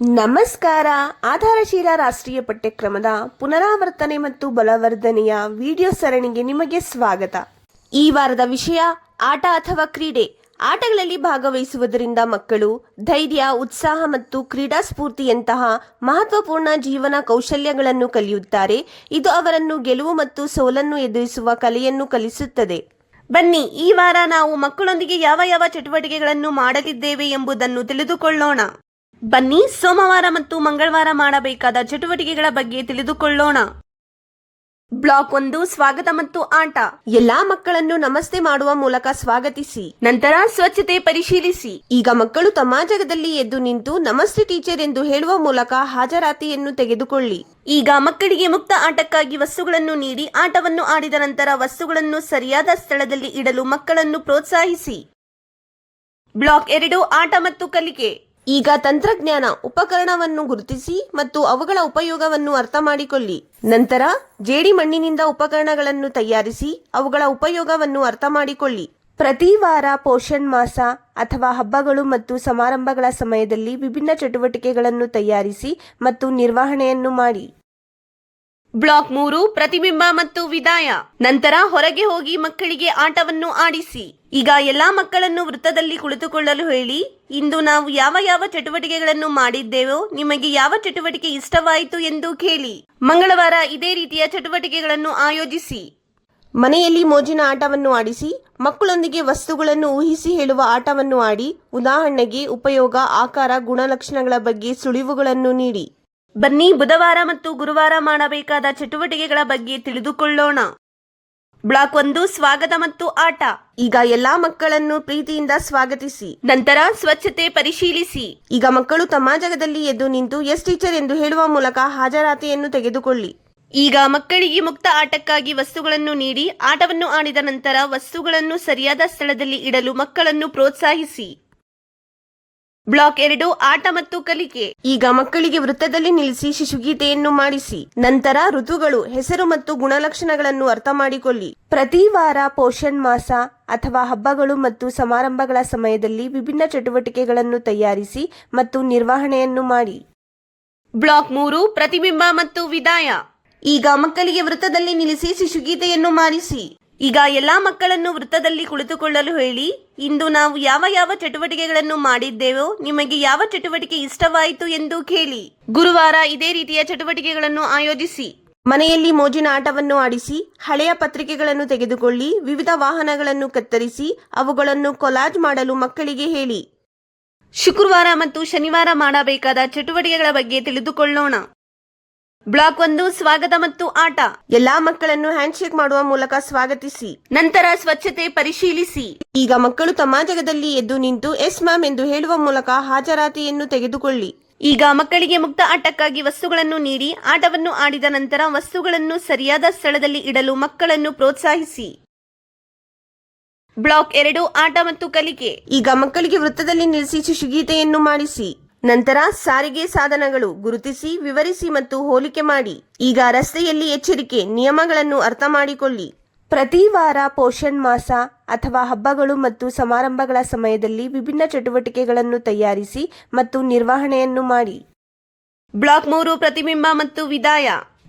ನಮಸ್ಕಾರ. ಆಧಾರಶೀಲ ರಾಷ್ಟ್ರೀಯ ಪಠ್ಯಕ್ರಮದ ಪುನರಾವರ್ತನೆ ಮತ್ತು ಬಲವರ್ಧನೆಯ ವಿಡಿಯೋ ಸರಣಿಗೆ ನಿಮಗೆ ಸ್ವಾಗತ. ಈ ವಾರದ ವಿಷಯ, ಆಟ ಅಥವಾ ಕ್ರೀಡೆ. ಆಟಗಳಲ್ಲಿ ಭಾಗವಹಿಸುವುದರಿಂದ ಮಕ್ಕಳು ಧೈರ್ಯ, ಉತ್ಸಾಹ ಮತ್ತು ಕ್ರೀಡಾ ಸ್ಫೂರ್ತಿಯಂತಹ ಮಹತ್ವಪೂರ್ಣ ಜೀವನ ಕೌಶಲ್ಯಗಳನ್ನು ಕಲಿಯುತ್ತಾರೆ. ಇದು ಅವರನ್ನು ಗೆಲುವು ಮತ್ತು ಸೋಲನ್ನು ಎದುರಿಸುವ ಕಲೆಯನ್ನು ಕಲಿಸುತ್ತದೆ. ಬನ್ನಿ, ಈ ವಾರ ನಾವು ಮಕ್ಕಳೊಂದಿಗೆ ಯಾವ ಯಾವ ಚಟುವಟಿಕೆಗಳನ್ನು ಮಾಡಲಿದ್ದೇವೆ ಎಂಬುದನ್ನು ತಿಳಿದುಕೊಳ್ಳೋಣ. ಬನ್ನಿ ಸೋಮವಾರ ಮತ್ತು ಮಂಗಳವಾರ ಮಾಡಬೇಕಾದ ಚಟುವಟಿಕೆಗಳ ಬಗ್ಗೆ ತಿಳಿದುಕೊಳ್ಳೋಣ. ಬ್ಲಾಕ್ ಒಂದು, ಸ್ವಾಗತ ಮತ್ತು ಆಟ. ಎಲ್ಲಾ ಮಕ್ಕಳನ್ನು ನಮಸ್ತೆ ಮಾಡುವ ಮೂಲಕ ಸ್ವಾಗತಿಸಿ. ನಂತರ ಸ್ವಚ್ಛತೆ ಪರಿಶೀಲಿಸಿ. ಈಗ ಮಕ್ಕಳು ತಮ್ಮ ಜಗದಲ್ಲಿ ಎದ್ದು ನಿಂತು ನಮಸ್ತೆ ಟೀಚರ್ ಎಂದು ಹೇಳುವ ಮೂಲಕ ಹಾಜರಾತಿಯನ್ನು ತೆಗೆದುಕೊಳ್ಳಿ. ಈಗ ಮಕ್ಕಳಿಗೆ ಮುಕ್ತ ಆಟಕ್ಕಾಗಿ ವಸ್ತುಗಳನ್ನು ನೀಡಿ ಆಟವನ್ನು ಆಡಿದ ನಂತರ ವಸ್ತುಗಳನ್ನು ಸರಿಯಾದ ಸ್ಥಳದಲ್ಲಿ ಇಡಲು ಮಕ್ಕಳನ್ನು ಪ್ರೋತ್ಸಾಹಿಸಿ. ಬ್ಲಾಕ್ ಎರಡು, ಆಟ ಮತ್ತು ಕಲಿಕೆ. ಈಗ ತಂತ್ರಜ್ಞಾನ ಉಪಕರಣವನ್ನು ಗುರುತಿಸಿ ಮತ್ತು ಅವುಗಳ ಉಪಯೋಗವನ್ನು ಅರ್ಥ ಮಾಡಿಕೊಳ್ಳಿ. ನಂತರ ಜೇಡಿ ಮಣ್ಣಿನಿಂದ ಉಪಕರಣಗಳನ್ನು ತಯಾರಿಸಿ ಅವುಗಳ ಉಪಯೋಗವನ್ನು ಅರ್ಥ ಮಾಡಿಕೊಳ್ಳಿ. ಪ್ರತಿ ವಾರ ಪೋಷಣ್ ಮಾಸ ಅಥವಾ ಹಬ್ಬಗಳು ಮತ್ತು ಸಮಾರಂಭಗಳ ಸಮಯದಲ್ಲಿ ವಿಭಿನ್ನ ಚಟುವಟಿಕೆಗಳನ್ನು ತಯಾರಿಸಿ ಮತ್ತು ನಿರ್ವಹಣೆಯನ್ನು ಮಾಡಿ. ಬ್ಲಾಕ್ ಮೂರು, ಪ್ರತಿಬಿಂಬ ಮತ್ತು ವಿದಾಯ. ನಂತರ ಹೊರಗೆ ಹೋಗಿ ಮಕ್ಕಳಿಗೆ ಆಟವನ್ನು ಆಡಿಸಿ. ಈಗ ಎಲ್ಲಾ ಮಕ್ಕಳನ್ನು ವೃತ್ತದಲ್ಲಿ ಕುಳಿತುಕೊಳ್ಳಲು ಹೇಳಿ, ಇಂದು ನಾವು ಯಾವ ಯಾವ ಚಟುವಟಿಕೆಗಳನ್ನು ಮಾಡಿದ್ದೇವೋ, ನಿಮಗೆ ಯಾವ ಚಟುವಟಿಕೆ ಇಷ್ಟವಾಯಿತು ಎಂದು ಕೇಳಿ. ಮಂಗಳವಾರ ಇದೇ ರೀತಿಯ ಚಟುವಟಿಕೆಗಳನ್ನು ಆಯೋಜಿಸಿ. ಮನೆಯಲ್ಲಿ ಮೋಜಿನ ಆಟವನ್ನು ಆಡಿಸಿ, ಮಕ್ಕಳೊಂದಿಗೆ ವಸ್ತುಗಳನ್ನು ಊಹಿಸಿ ಹೇಳುವ ಆಟವನ್ನು ಆಡಿ, ಉದಾಹರಣೆಗೆ ಉಪಯೋಗ, ಆಕಾರ, ಗುಣಲಕ್ಷಣಗಳ ಬಗ್ಗೆ ಸುಳಿವುಗಳನ್ನು ನೀಡಿ. ಬನ್ನಿ ಬುಧವಾರ ಮತ್ತು ಗುರುವಾರ ಮಾಡಬೇಕಾದ ಚಟುವಟಿಕೆಗಳ ಬಗ್ಗೆ ತಿಳಿದುಕೊಳ್ಳೋಣ. ಬ್ಲಾಕ್ ಒಂದು, ಸ್ವಾಗತ ಮತ್ತು ಆಟ. ಈಗ ಎಲ್ಲಾ ಮಕ್ಕಳನ್ನು ಪ್ರೀತಿಯಿಂದ ಸ್ವಾಗತಿಸಿ. ನಂತರ ಸ್ವಚ್ಛತೆ ಪರಿಶೀಲಿಸಿ. ಈಗ ಮಕ್ಕಳು ತಮ್ಮ ಜಾಗದಲ್ಲಿ ಎದ್ದು ನಿಂತು ಎಸ್ ಟೀಚರ್ ಎಂದು ಹೇಳುವ ಮೂಲಕ ಹಾಜರಾತಿಯನ್ನು ತೆಗೆದುಕೊಳ್ಳಿ. ಈಗ ಮಕ್ಕಳಿಗೆ ಮುಕ್ತ ಆಟಕ್ಕಾಗಿ ವಸ್ತುಗಳನ್ನು ನೀಡಿ, ಆಟವನ್ನು ಆಡಿದ ನಂತರ ವಸ್ತುಗಳನ್ನು ಸರಿಯಾದ ಸ್ಥಳದಲ್ಲಿ ಇಡಲು ಮಕ್ಕಳನ್ನು ಪ್ರೋತ್ಸಾಹಿಸಿ. ಬ್ಲಾಕ್ ಎರಡು ಆಟ ಮತ್ತು ಕಲಿಕೆ. ಈಗ ಮಕ್ಕಳಿಗೆ ವೃತ್ತದಲ್ಲಿ ನಿಲ್ಲಿಸಿ ಶಿಶುಗೀತೆಯನ್ನು ಮಾಡಿಸಿ. ನಂತರ ಋತುಗಳು, ಹೆಸರು ಮತ್ತು ಗುಣಲಕ್ಷಣಗಳನ್ನು ಅರ್ಥ ಮಾಡಿಕೊಳ್ಳಿ. ಪ್ರತಿ ವಾರ ಪೋಷಣ್ ಮಾಸ ಅಥವಾ ಹಬ್ಬಗಳು ಮತ್ತು ಸಮಾರಂಭಗಳ ಸಮಯದಲ್ಲಿ ವಿಭಿನ್ನ ಚಟುವಟಿಕೆಗಳನ್ನು ತಯಾರಿಸಿ ಮತ್ತು ನಿರ್ವಹಣೆಯನ್ನು ಮಾಡಿ. ಬ್ಲಾಕ್ ಮೂರು, ಪ್ರತಿಬಿಂಬ ಮತ್ತು ವಿದಾಯ. ಈಗ ಮಕ್ಕಳಿಗೆ ವೃತ್ತದಲ್ಲಿ ನಿಲ್ಲಿಸಿ ಶಿಶುಗೀತೆಯನ್ನು ಮಾಡಿಸಿ. ಈಗ ಎಲ್ಲಾ ಮಕ್ಕಳನ್ನು ವೃತ್ತದಲ್ಲಿ ಕುಳಿತುಕೊಳ್ಳಲು ಹೇಳಿ, ಇಂದು ನಾವು ಯಾವ ಯಾವ ಚಟುವಟಿಕೆಗಳನ್ನು ಮಾಡಿದ್ದೇವೋ ನಿಮಗೆ ಯಾವ ಚಟುವಟಿಕೆ ಇಷ್ಟವಾಯಿತು ಎಂದು ಕೇಳಿ. ಗುರುವಾರ ಇದೇ ರೀತಿಯ ಚಟುವಟಿಕೆಗಳನ್ನು ಆಯೋಜಿಸಿ. ಮನೆಯಲ್ಲಿ ಮೋಜಿನ ಆಟವನ್ನು ಆಡಿಸಿ, ಹಳೆಯ ಪತ್ರಿಕೆಗಳನ್ನು ತೆಗೆದುಕೊಳ್ಳಿ, ವಿವಿಧ ವಾಹನಗಳನ್ನು ಕತ್ತರಿಸಿ, ಅವುಗಳನ್ನು ಕೊಲಾಜ್ ಮಾಡಲು ಮಕ್ಕಳಿಗೆ ಹೇಳಿ. ಶುಕ್ರವಾರ ಮತ್ತು ಶನಿವಾರ ಮಾಡಬೇಕಾದ ಚಟುವಟಿಕೆಗಳ ಬಗ್ಗೆ ತಿಳಿದುಕೊಳ್ಳೋಣ. ಬ್ಲಾಕ್ ಒಂದು, ಸ್ವಾಗತ ಮತ್ತು ಆಟ. ಎಲ್ಲಾ ಮಕ್ಕಳನ್ನು ಹ್ಯಾಂಡ್ಶೇಕ್ ಮಾಡುವ ಮೂಲಕ ಸ್ವಾಗತಿಸಿ. ನಂತರ ಸ್ವಚ್ಛತೆ ಪರಿಶೀಲಿಸಿ. ಈಗ ಮಕ್ಕಳು ತಮ್ಮ ಜಗದಲ್ಲಿ ಎದ್ದು ನಿಂತು, ಎಸ್ ಮ್ಯಾಮ್ ಎಂದು ಹೇಳುವ ಮೂಲಕ ಹಾಜರಾತಿಯನ್ನು ತೆಗೆದುಕೊಳ್ಳಿ. ಈಗ ಮಕ್ಕಳಿಗೆ ಮುಕ್ತ ಆಟಕ್ಕಾಗಿ ವಸ್ತುಗಳನ್ನು ನೀಡಿ, ಆಟವನ್ನು ಆಡಿದ ನಂತರ ವಸ್ತುಗಳನ್ನು ಸರಿಯಾದ ಸ್ಥಳದಲ್ಲಿ ಇಡಲು ಮಕ್ಕಳನ್ನು ಪ್ರೋತ್ಸಾಹಿಸಿ. ಬ್ಲಾಕ್ ಎರಡು, ಆಟ ಮತ್ತು ಕಲಿಕೆ. ಈಗ ಮಕ್ಕಳಿಗೆ ವೃತ್ತದಲ್ಲಿ ನಿಲ್ಲಿಸಿ, ಶಿಶುಗೀತೆಯನ್ನು ಮಾಡಿಸಿ. ನಂತರ ಸಾರಿಗೆ ಸಾಧನಗಳು ಗುರುತಿಸಿ, ವಿವರಿಸಿ ಮತ್ತು ಹೋಲಿಕೆ ಮಾಡಿ. ಈಗ ರಸ್ತೆಯಲ್ಲಿ ಎಚ್ಚರಿಕೆ, ನಿಯಮಗಳನ್ನು ಅರ್ಥ ಮಾಡಿಕೊಳ್ಳಿ. ಪ್ರತಿ ವಾರ ಪೋಷಣ್ ಮಾಸ ಅಥವಾ ಹಬ್ಬಗಳು ಮತ್ತು ಸಮಾರಂಭಗಳ ಸಮಯದಲ್ಲಿ ವಿಭಿನ್ನ ಚಟುವಟಿಕೆಗಳನ್ನು ತಯಾರಿಸಿ ಮತ್ತು ನಿರ್ವಹಣೆಯನ್ನು ಮಾಡಿ. ಬ್ಲಾಕ್ ಮೂರು ಪ್ರತಿಬಿಂಬ ಮತ್ತು ವಿದಾಯ.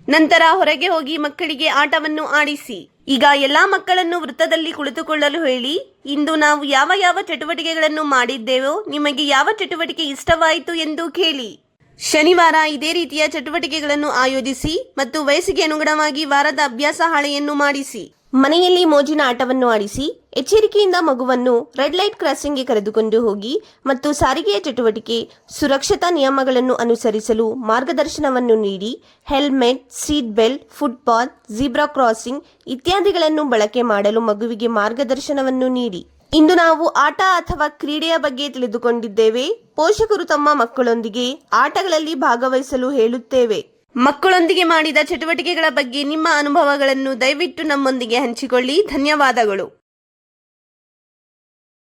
ನಂತರ ಹೊರಗೆ ಹೋಗಿ ಮಕ್ಕಳಿಗೆ ಆಟವನ್ನು ಆಡಿಸಿ. ಈಗ ಎಲ್ಲ ಮಕ್ಕಳನ್ನು ವೃತ್ತದಲ್ಲಿ ಕುಳಿತುಕೊಳ್ಳಲು ಹೇಳಿ, ಇಂದು ನಾವು ಯಾವ ಯಾವ ಚಟುವಟಿಕೆಗಳನ್ನು ಮಾಡಿದ್ದೇವೋ, ನಿಮಗೆ ಯಾವ ಚಟುವಟಿಕೆ ಇಷ್ಟವಾಯಿತು ಎಂದು ಕೇಳಿ. ಶನಿವಾರ ಇದೇ ರೀತಿಯ ಚಟುವಟಿಕೆಗಳನ್ನು ಆಯೋಜಿಸಿ ಮತ್ತು ವಯಸ್ಸಿಗೆ ಅನುಗುಣವಾಗಿ ವಾರದ ಅಭ್ಯಾಸ ಹಾಳೆಯನ್ನು ಮಾಡಿಸಿ. ಮನೆಯಲ್ಲಿ ಮೋಜಿನ ಆಟವನ್ನು ಆಡಿಸಿ ಎಚ್ಚರಿಕೆಯಿಂದ ಮಗುವನ್ನು ರೆಡ್ ಲೈಟ್ ಕ್ರಾಸಿಂಗ್ಗೆ ಕರೆದುಕೊಂಡು ಹೋಗಿ ಮತ್ತು ಸಾರಿಗೆಯ ಚಟುವಟಿಕೆ, ಸುರಕ್ಷತಾ ನಿಯಮಗಳನ್ನು ಅನುಸರಿಸಲು ಮಾರ್ಗದರ್ಶನವನ್ನು ನೀಡಿ, helmet, seat belt, footpath zebra crossing ಇತ್ಯಾದಿಗಳನ್ನು ಬಳಕೆ ಮಾಡಲು ಮಗುವಿಗೆ ಮಾರ್ಗದರ್ಶನವನ್ನು ನೀಡಿ. ಇಂದು ನಾವು ಆಟ ಅಥವಾ ಕ್ರೀಡೆಯ ಬಗ್ಗೆ ತಿಳಿದುಕೊಂಡಿದ್ದೇವೆ. ಪೋಷಕರು ತಮ್ಮ ಮಕ್ಕಳೊಂದಿಗೆ ಆಟಗಳಲ್ಲಿ ಭಾಗವಹಿಸಲು ಹೇಳುತ್ತೇವೆ. ಮಕ್ಕಳೊಂದಿಗೆ ಮಾಡಿದ ಚಟುವಟಿಕೆಗಳ ಬಗ್ಗೆ ನಿಮ್ಮ ಅನುಭವಗಳನ್ನು ದಯವಿಟ್ಟು ನಮ್ಮೊಂದಿಗೆ ಹಂಚಿಕೊಳ್ಳಿ. ಧನ್ಯವಾದಗಳು.